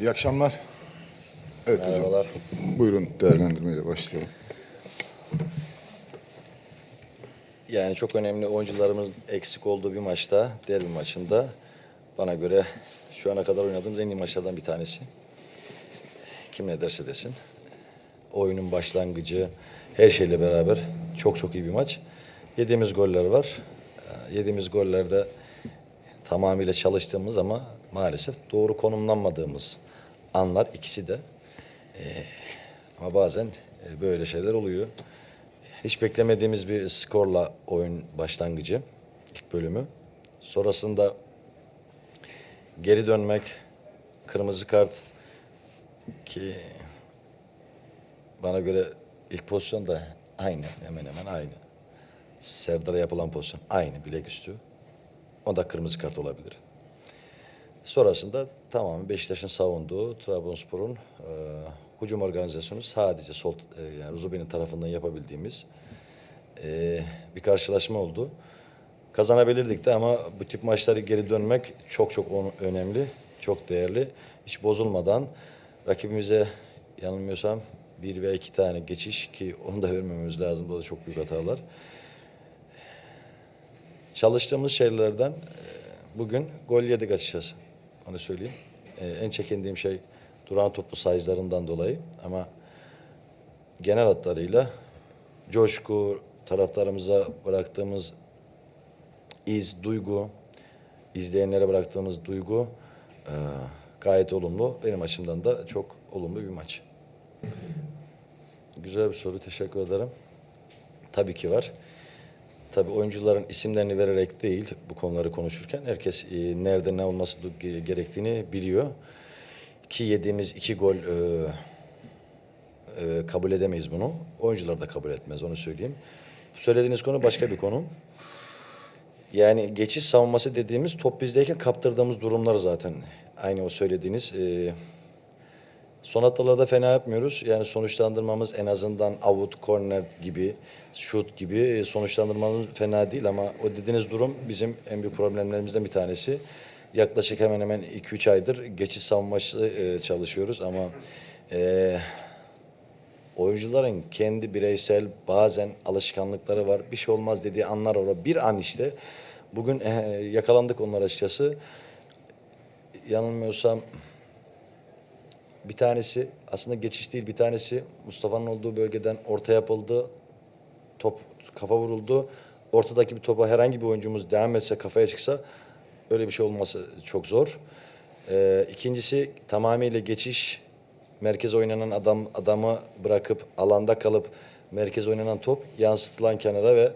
İyi akşamlar. Evet hocam. Merhabalar. Buyurun değerlendirmeyle başlayalım. Yani çok önemli oyuncularımız eksik olduğu bir maçta, diğer bir maçında bana göre şu ana kadar oynadığımız en iyi maçlardan bir tanesi. Kim ne derse desin. Oyunun başlangıcı, her şeyle beraber çok çok iyi bir maç. Yediğimiz goller var. Ee, Yediğimiz gollerde tamamıyla çalıştığımız ama maalesef doğru konumlanmadığımız anlar ikisi de. Ee, ama bazen e, böyle şeyler oluyor. Hiç beklemediğimiz bir skorla oyun başlangıcı, ilk bölümü. Sonrasında geri dönmek, kırmızı kart ki bana göre ilk pozisyon da aynı, hemen hemen aynı. Serdar'a yapılan pozisyon aynı, bileküstü. O da kırmızı kart olabilir. Sonrasında tamamen Beşiktaş'ın savunduğu Trabzonspor'un e, hücum organizasyonu sadece sol e, yani Ruzube'nin tarafından yapabildiğimiz e, bir karşılaşma oldu. Kazanabilirdik de ama bu tip maçları geri dönmek çok çok önemli, çok değerli. Hiç bozulmadan rakibimize yanılmıyorsam bir veya iki tane geçiş ki onu da vermememiz lazım. Bu da çok büyük hatalar. Çalıştığımız şeylerden e, bugün gol yedik açıkçası. Onu söyleyeyim. E, en çekindiğim şey duran toplu sayılarından dolayı ama genel hatlarıyla coşku, taraftarımıza bıraktığımız iz, duygu, izleyenlere bıraktığımız duygu e, gayet olumlu. Benim açımdan da çok olumlu bir maç. Güzel bir soru, teşekkür ederim. Tabii ki var. Tabii oyuncuların isimlerini vererek değil bu konuları konuşurken herkes e, nerede ne olması ge- gerektiğini biliyor. Ki yediğimiz iki gol e, e, kabul edemeyiz bunu. Oyuncular da kabul etmez onu söyleyeyim. Söylediğiniz konu başka bir konu. Yani geçiş savunması dediğimiz top bizdeyken kaptırdığımız durumlar zaten. Aynı o söylediğiniz. E, Son haftalarda fena yapmıyoruz. Yani sonuçlandırmamız en azından avut, korner gibi, şut gibi e, sonuçlandırmamız fena değil ama o dediğiniz durum bizim en büyük problemlerimizden bir tanesi. Yaklaşık hemen hemen 2-3 aydır geçiş savunması e, çalışıyoruz ama e, oyuncuların kendi bireysel bazen alışkanlıkları var. Bir şey olmaz dediği anlar var. Bir an işte. Bugün e, yakalandık onlar açıkçası. Yanılmıyorsam bir tanesi aslında geçiş değil bir tanesi Mustafa'nın olduğu bölgeden orta yapıldı. Top kafa vuruldu. Ortadaki bir topa herhangi bir oyuncumuz devam etse kafaya çıksa öyle bir şey olması çok zor. Ee, ikincisi tamamıyla geçiş merkez oynanan adam adamı bırakıp alanda kalıp merkez oynanan top yansıtılan kenara ve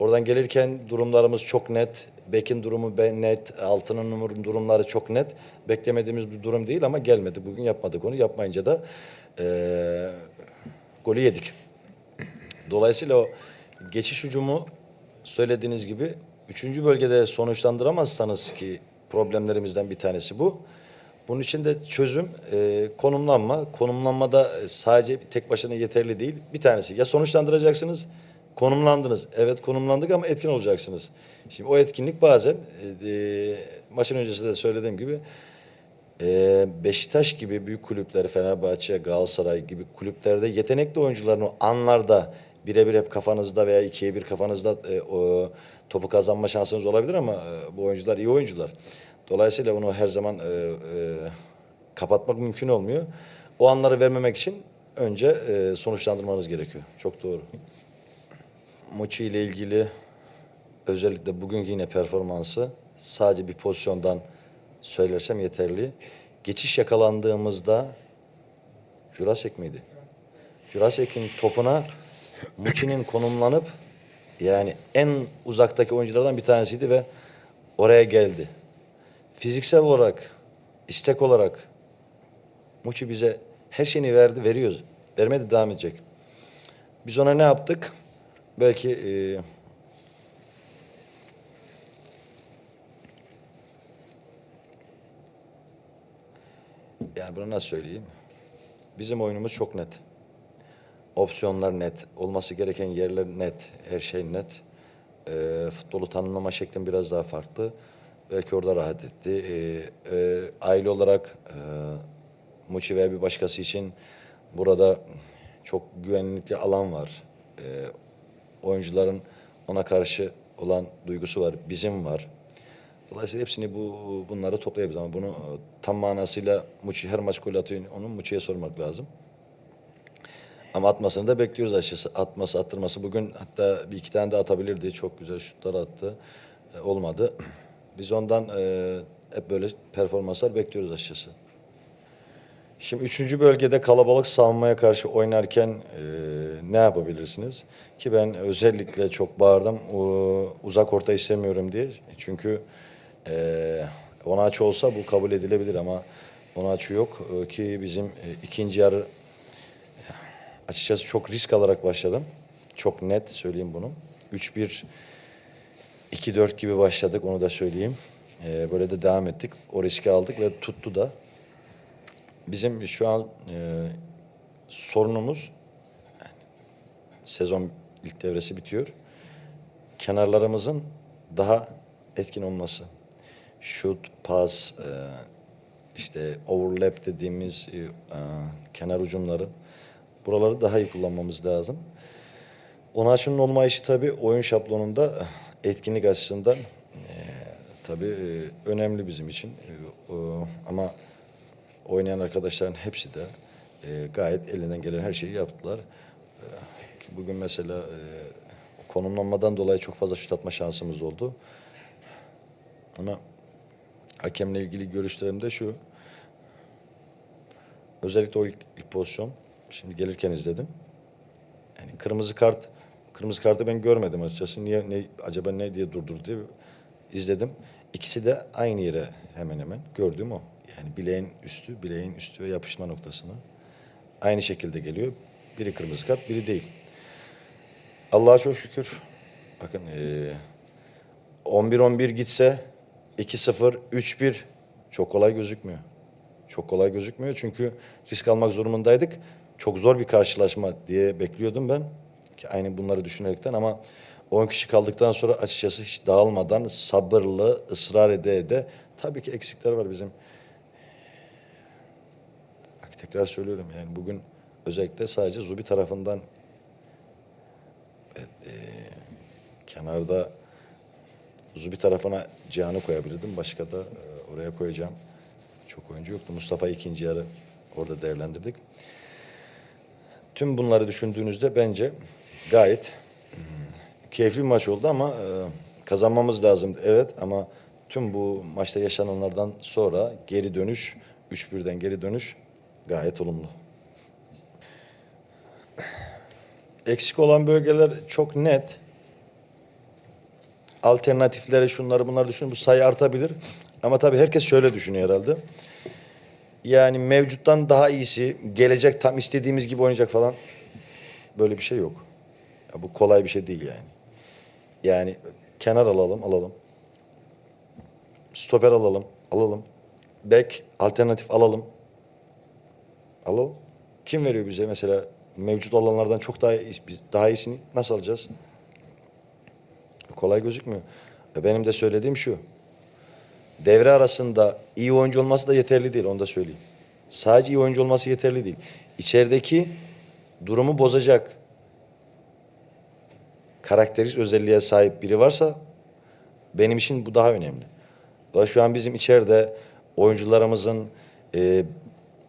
oradan gelirken durumlarımız çok net. Bekin durumu net, altının durumları çok net. Beklemediğimiz bir durum değil ama gelmedi. Bugün yapmadık onu. Yapmayınca da eee golü yedik. Dolayısıyla o geçiş hücumu söylediğiniz gibi üçüncü bölgede sonuçlandıramazsanız ki problemlerimizden bir tanesi bu. Bunun için de çözüm e, konumlanma. Konumlanmada e, sadece tek başına yeterli değil. Bir tanesi ya sonuçlandıracaksınız, konumlandınız. Evet konumlandık ama etkin olacaksınız. Şimdi o etkinlik bazen e, e, maçın öncesinde de söylediğim gibi ee, Beşiktaş gibi büyük kulüpler, Fenerbahçe, Galatasaray gibi kulüplerde yetenekli oyuncuların o anlarda birebir hep kafanızda veya ikiye bir kafanızda e, o, topu kazanma şansınız olabilir ama e, bu oyuncular iyi oyuncular. Dolayısıyla bunu her zaman e, e, kapatmak mümkün olmuyor. O anları vermemek için önce e, sonuçlandırmanız gerekiyor. Çok doğru. Moçi ile ilgili özellikle bugünkü yine performansı sadece bir pozisyondan söylersem yeterli. Geçiş yakalandığımızda Jurasek miydi? Jurasek'in topuna Muçi'nin konumlanıp yani en uzaktaki oyunculardan bir tanesiydi ve oraya geldi. Fiziksel olarak, istek olarak Muçi bize her şeyini verdi, veriyoruz. Vermedi, devam edecek. Biz ona ne yaptık? Belki e, Yani bunu nasıl söyleyeyim? Bizim oyunumuz çok net. Opsiyonlar net. Olması gereken yerler net. Her şey net. Ee, futbolu tanımlama şeklim biraz daha farklı. Belki orada rahat etti. Ee, e, aile olarak e, Muçi veya bir başkası için burada çok güvenlikli alan var. Ee, oyuncuların ona karşı olan duygusu var. Bizim var. Dolayısıyla hepsini bu bunları toplayabiliriz ama bunu e, tam manasıyla Muçi her maç gol atıyor. Onu Muçi'ye sormak lazım. Ama atmasını da bekliyoruz açıkçası. Atması, attırması. Bugün hatta bir iki tane de atabilirdi. Çok güzel şutlar attı. E, olmadı. Biz ondan e, hep böyle performanslar bekliyoruz açıkçası. Şimdi üçüncü bölgede kalabalık savunmaya karşı oynarken e, ne yapabilirsiniz? Ki ben özellikle çok bağırdım u- uzak orta istemiyorum diye. Çünkü e, Onaçı olsa bu kabul edilebilir ama Onaçı yok E, ki bizim e, ikinci yarı açıkçası çok risk alarak başladım. Çok net söyleyeyim bunu. 3-1 2-4 gibi başladık onu da söyleyeyim. E, böyle de devam ettik. O riski aldık ve tuttu da. Bizim şu an e, sorunumuz yani sezon ilk devresi bitiyor. Kenarlarımızın daha etkin olması. Şut, pas, e, işte overlap dediğimiz e, e, kenar ucumları buraları daha iyi kullanmamız lazım. Onaç'ın olmayışı tabii oyun şablonunda etkinlik açısından e, tabii e, önemli bizim için. E, o- ama oynayan arkadaşların hepsi de e, gayet elinden gelen her şeyi yaptılar. E, ki bugün mesela e, konumlanmadan dolayı çok fazla şut atma şansımız oldu. Ama hakemle ilgili görüşlerim de şu. Özellikle o ilk, ilk pozisyon. Şimdi gelirken izledim. Yani kırmızı kart, kırmızı kartı ben görmedim açıkçası. Niye, ne, acaba ne diye durdurdu diye izledim. İkisi de aynı yere hemen hemen gördüğüm o. Yani bileğin üstü, bileğin üstü ve yapışma noktasına. Aynı şekilde geliyor. Biri kırmızı kart, biri değil. Allah'a çok şükür. Bakın eee 11-11 gitse 2-0, 3-1 çok kolay gözükmüyor. Çok kolay gözükmüyor çünkü risk almak zorundaydık. Çok zor bir karşılaşma diye bekliyordum ben. Ki aynı bunları düşünerekten ama 10 kişi kaldıktan sonra açıkçası hiç dağılmadan sabırlı, ısrar ede ede tabii ki eksikler var bizim. Bak tekrar söylüyorum yani bugün özellikle sadece Zubi tarafından evet, eee, kenarda Zubi tarafına Cihan'ı koyabilirdim. Başka da e, oraya koyacağım. Çok oyuncu yoktu. Mustafa ikinci yarı orada değerlendirdik. Tüm bunları düşündüğünüzde bence gayet keyifli maç oldu ama e, kazanmamız lazım. Evet ama tüm bu maçta yaşananlardan sonra geri dönüş, 3-1'den geri dönüş gayet olumlu. Eksik olan bölgeler çok net alternatiflere şunları bunları düşünün. Bu sayı artabilir. Ama tabii herkes şöyle düşünüyor herhalde. Yani mevcuttan daha iyisi, gelecek tam istediğimiz gibi oynayacak falan. Böyle bir şey yok. Ya bu kolay bir şey değil yani. Yani kenar alalım, alalım. Stoper alalım, alalım. Bek alternatif alalım. Alalım. Kim veriyor bize mesela mevcut olanlardan çok daha iyi, daha iyisini nasıl alacağız? Kolay gözükmüyor. Ve Benim de söylediğim şu. Devre arasında iyi oyuncu olması da yeterli değil, onu da söyleyeyim. Sadece iyi oyuncu olması yeterli değil. İçerideki durumu bozacak karakteristik özelliğe sahip biri varsa benim için bu daha önemli. Dolayısıyla şu an bizim içeride oyuncularımızın e,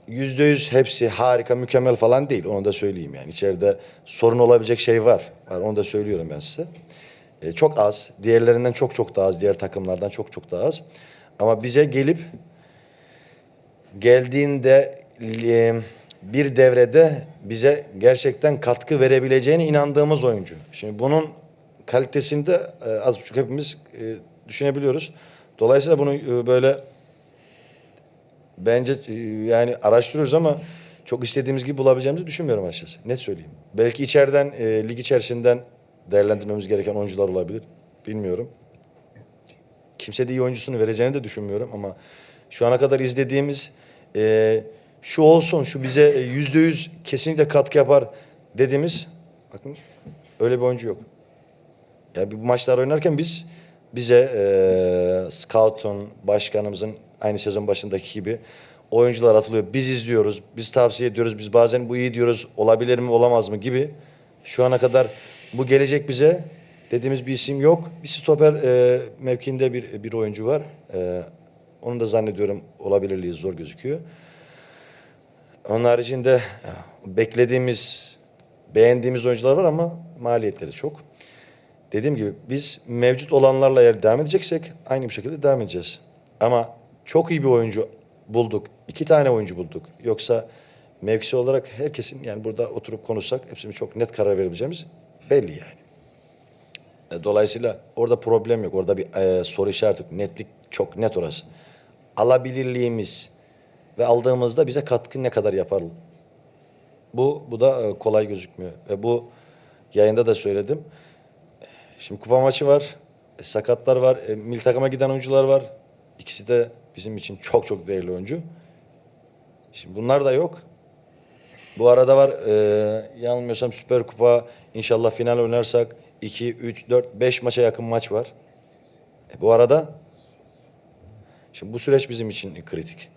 yüzde yüz hepsi harika, mükemmel falan değil. Onu da söyleyeyim yani. İçeride sorun olabilecek şey var. var onu da söylüyorum ben size. E, çok az. Diğerlerinden çok çok daha az. Diğer takımlardan çok çok daha az. Ama bize gelip geldiğinde e, bir devrede bize gerçekten katkı verebileceğine inandığımız oyuncu. Şimdi bunun kalitesini de e, az buçuk hepimiz e, düşünebiliyoruz. Dolayısıyla bunu e, böyle bence e, yani araştırıyoruz ama çok istediğimiz gibi bulabileceğimizi düşünmüyorum açıkçası. Net söyleyeyim. Belki içeriden, e, lig içerisinden değerlendirmemiz gereken oyuncular olabilir. Bilmiyorum. Kimse de iyi oyuncusunu vereceğini de düşünmüyorum ama şu ana kadar izlediğimiz e, şu olsun, şu bize e, yüzde yüz kesinlikle katkı yapar dediğimiz bakın öyle bir oyuncu yok. Yani bu maçlar oynarken biz bize e, scout'un, başkanımızın aynı sezon başındaki gibi oyuncular atılıyor. Biz izliyoruz, biz tavsiye ediyoruz, biz bazen bu iyi diyoruz, olabilir mi, olamaz mı gibi. Şu ana kadar bu gelecek bize dediğimiz bir isim yok. Bir stoper e, mevkiinde bir, bir oyuncu var. E, onu da zannediyorum olabilirliği zor gözüküyor. Onun haricinde ya, beklediğimiz, beğendiğimiz oyuncular var ama maliyetleri çok. Dediğim gibi biz mevcut olanlarla eğer devam edeceksek aynı bir şekilde devam edeceğiz. Ama çok iyi bir oyuncu bulduk. iki tane oyuncu bulduk. Yoksa mevkisi olarak herkesin yani burada oturup konuşsak hepsinin çok net karar verebileceğimiz belli yani. E, Dolayısıyla orada problem yok. Orada bir e, soru işareti yok. Netlik çok net orası. Alabilirliğimiz ve aldığımızda bize katkı ne kadar yapar? Bu bu da e, kolay gözükmüyor. Ve bu yayında da söyledim. Şimdi kupa maçı var. e, sakatlar var. E, milli takıma giden oyuncular var. İkisi de bizim için çok çok değerli oyuncu. Şimdi bunlar da yok. Bu arada var e, yanılmıyorsam Süper Kupa inşallah final oynarsak 2, 3, 4, 5 maça yakın maç var. E, bu arada şimdi bu süreç bizim için kritik.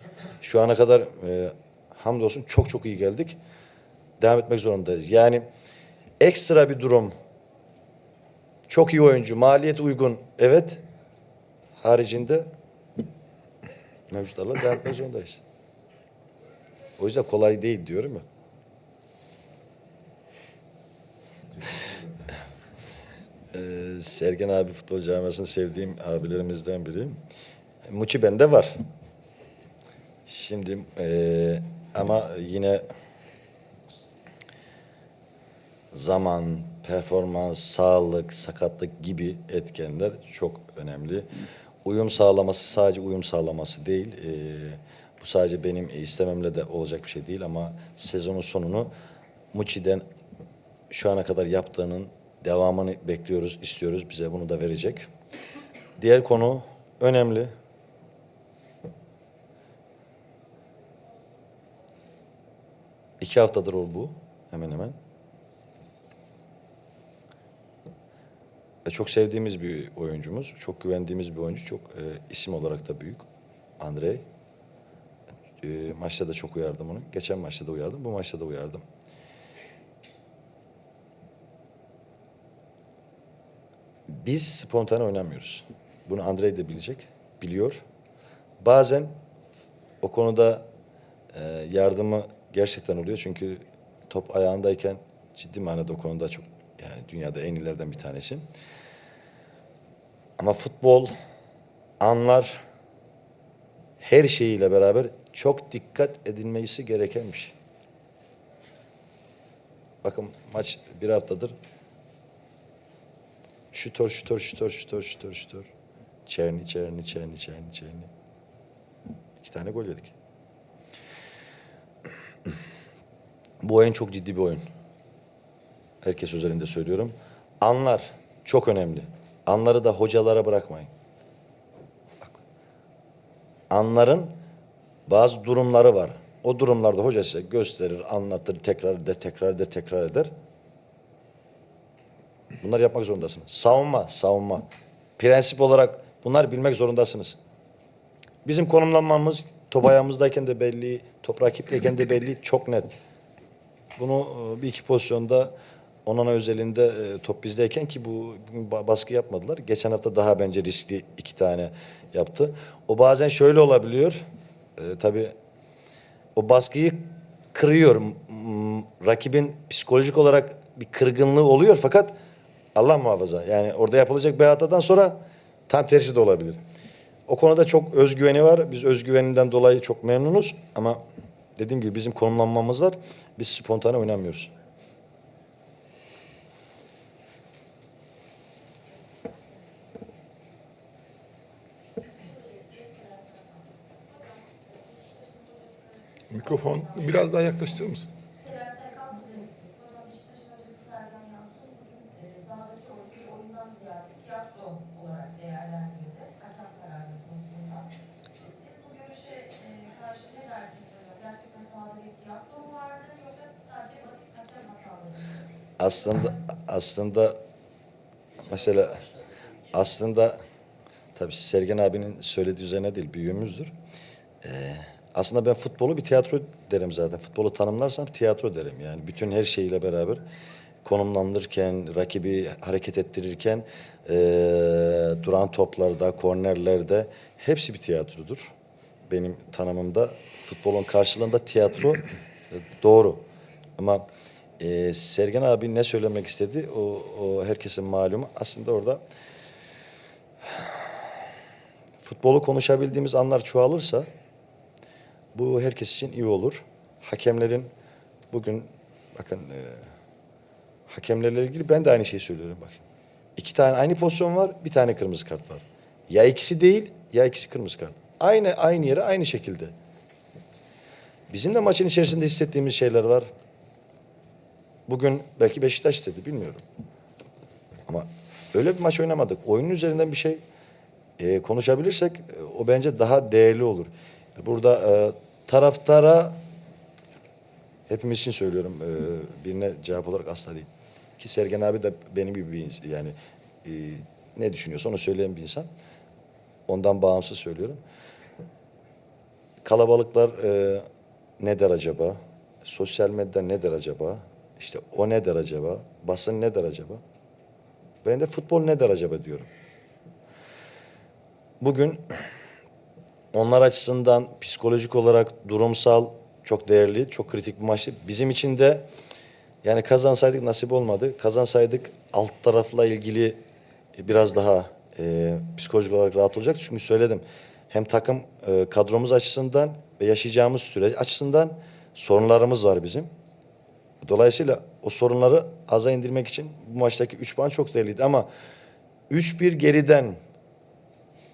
Şu ana kadar e, hamdolsun çok çok iyi geldik. Devam etmek zorundayız. Yani ekstra bir durum çok iyi oyuncu, maliyet uygun evet. Haricinde mevcutlarla devam etmek zorundayız. O yüzden kolay değil diyorum ya. Ee, Sergen abi futbol camiasını sevdiğim abilerimizden biri. Muçi bende var. Şimdi eee, ama yine zaman, performans, sağlık, sakatlık gibi etkenler çok önemli. Uyum sağlaması sadece uyum sağlaması değil. Eee, bu sadece benim istememle de olacak bir şey değil ama sezonun sonunu Muçi'den şu ana kadar yaptığının devamını bekliyoruz, istiyoruz. Bize bunu da verecek. Diğer konu önemli. İki haftadır o bu. Hemen hemen. Ve çok sevdiğimiz bir oyuncumuz. Çok güvendiğimiz bir oyuncu. Çok e, isim olarak da büyük. Andrei. E, maçta da çok uyardım onu. Geçen maçta da uyardım. Bu maçta da uyardım. Biz spontane oynamıyoruz. Bunu Andrei de bilecek. Biliyor. Bazen o konuda e, yardımı gerçekten oluyor. Çünkü top ayağındayken ciddi manada o konuda çok yani dünyada en iyilerden bir tanesi. Ama futbol anlar her şeyiyle beraber çok dikkat edilmesi gereken şey. Bakın maç bir haftadır şutör, şutör, şutör, şutör, şutör, şutör. Çerni, çerni, çerni, çerni, çerni. İki tane gol yedik. Bu oyun çok ciddi bir oyun. Herkes üzerinde söylüyorum. Anlar çok önemli. Anları da hocalara bırakmayın. Bak. Anların bazı durumları var. O durumlarda hoca size gösterir, anlatır, tekrar eder, tekrar eder, tekrar eder. Bunlar yapmak zorundasınız. Savunma, savunma. Prensip olarak bunlar bilmek zorundasınız. Bizim konumlanmamız top ayağımızdayken de belli, top rakipteyken de belli, çok net. Bunu e, bir iki pozisyonda Onana özelinde e, top bizdeyken ki bu baskı yapmadılar. Geçen hafta daha bence riskli iki tane yaptı. O bazen şöyle olabiliyor. E, tabii o baskıyı kırıyor. Rakibin psikolojik olarak bir kırgınlığı oluyor fakat Allah muhafaza. Yani orada yapılacak bir hatadan sonra tam tersi de olabilir. O konuda çok özgüveni var. Biz özgüveninden dolayı çok memnunuz ama dediğim gibi bizim konumlanmamız var. Biz spontane oynamıyoruz. Mikrofon biraz daha yaklaştırır mısın? Sever Serkan Müzesi'niz. Hocam Beşiktaş'ın hocası Sergen Yalçın bugün e, sahadaki oyuncuyu oyundan ziyade tiyatro olarak değerlendirdi. Hakem kararı konusunda. E, siz bu görüşe e, karşı ne dersiniz hocam? Gerçekten sahada bir tiyatro mu vardı yoksa sadece basit hakem hataları mı? Aslında aslında mesela aslında tabii Sergen abinin söylediği üzerine değil büyüğümüzdür. Ee, Aslında ben futbolu bir tiyatro derim zaten. Futbolu tanımlarsam tiyatro derim. Yani bütün her şeyiyle beraber konumlandırırken, rakibi hareket ettirirken, eee, duran toplarda, kornerlerde hepsi bir tiyatrodur. Benim tanımımda futbolun karşılığında tiyatro e, doğru. Ama eee Sergen abi ne söylemek istedi o, o herkesin malumu. Aslında orada futbolu konuşabildiğimiz anlar çoğalırsa bu herkes için iyi olur. Hakemlerin bugün bakın e, hakemlerle ilgili ben de aynı şeyi söylüyorum bakın. İki tane aynı pozisyon var, bir tane kırmızı kart var. Ya ikisi değil, ya ikisi kırmızı kart. Aynı aynı yere aynı şekilde. Bizim de maçın içerisinde hissettiğimiz şeyler var. Bugün belki Beşiktaş istedi bilmiyorum. Ama öyle bir maç oynamadık. Oyunun üzerinden bir şey e, konuşabilirsek e, o bence daha değerli olur. Burada e, taraftara hepimiz için söylüyorum e, birine cevap olarak asla değil. Ki Sergen abi de benim gibi bir yani e, ne düşünüyorsa onu söyleyen bir insan. Ondan bağımsız söylüyorum. Kalabalıklar e, ne der acaba? Sosyal medya ne der acaba? İşte o ne der acaba? Basın ne der acaba? Ben de futbol ne der acaba diyorum. Bugün onlar açısından psikolojik olarak durumsal çok değerli, çok kritik bir maçtı. Bizim için de yani kazansaydık nasip olmadı. Kazansaydık alt tarafla ilgili biraz daha e, psikolojik olarak rahat olacaktı. Çünkü söyledim hem takım e, kadromuz açısından ve yaşayacağımız süreç açısından sorunlarımız var bizim. Dolayısıyla o sorunları aza indirmek için bu maçtaki 3 puan çok değerliydi ama 3-1 geriden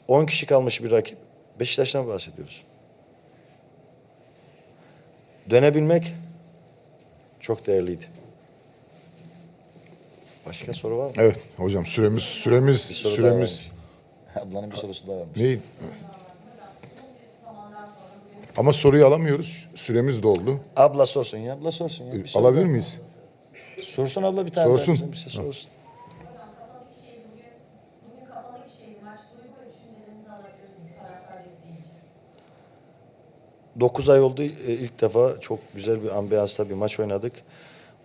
10 kişi kalmış bir rakip. Beşiktaş'tan bahsediyoruz. Dönebilmek çok değerliydi. Başka soru var mı? Evet hocam süremiz süremiz Bir soru daha süremiz varmış. Ablanın bir sorusu daha varmış. ne? Ama soruyu alamıyoruz. Süremiz doldu. Abla sorsun ya. Abla sorsun ya. Bir soru Alabilir daha. miyiz? Sorsun abla bir tane Sorsun. daha bir şey sorsun. Bir şey şey? 9 ay oldu e, ilk defa çok güzel bir ambiyansta bir maç oynadık.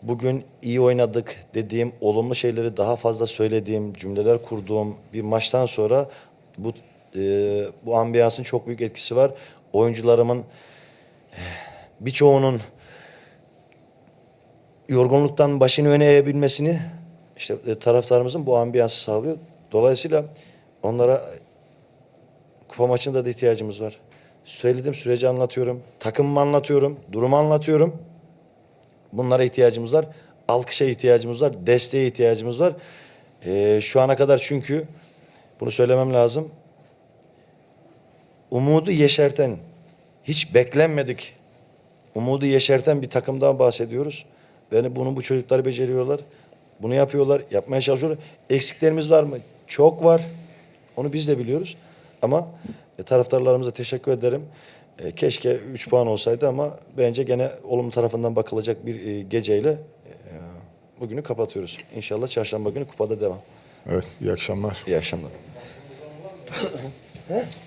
Bugün iyi oynadık dediğim, olumlu şeyleri daha fazla söylediğim, cümleler kurduğum bir maçtan sonra bu e, bu ambiyansın çok büyük etkisi var. Oyuncularımın birçoğunun yorgunluktan başını öne eğebilmesini işte e, taraftarımızın bu ambiyansı sağlıyor. Dolayısıyla onlara kupa maçında da ihtiyacımız var. Söyledim süreci anlatıyorum. Takımımı anlatıyorum. Durumu anlatıyorum. Bunlara ihtiyacımız var. Alkışa ihtiyacımız var. Desteğe ihtiyacımız var. Ee, şu ana kadar çünkü bunu söylemem lazım. Umudu yeşerten, hiç beklenmedik umudu yeşerten bir takımdan bahsediyoruz. Yani bunu bu çocuklar beceriyorlar. Bunu yapıyorlar, yapmaya çalışıyorlar. Eksiklerimiz var mı? Çok var. Onu biz de biliyoruz. Ama e, taraftarlarımıza teşekkür ederim. E, keşke 3 puan olsaydı ama bence gene olumlu tarafından bakılacak bir e, geceyle e, bugünü kapatıyoruz. İnşallah çarşamba günü kupada devam. Evet iyi akşamlar. İyi akşamlar.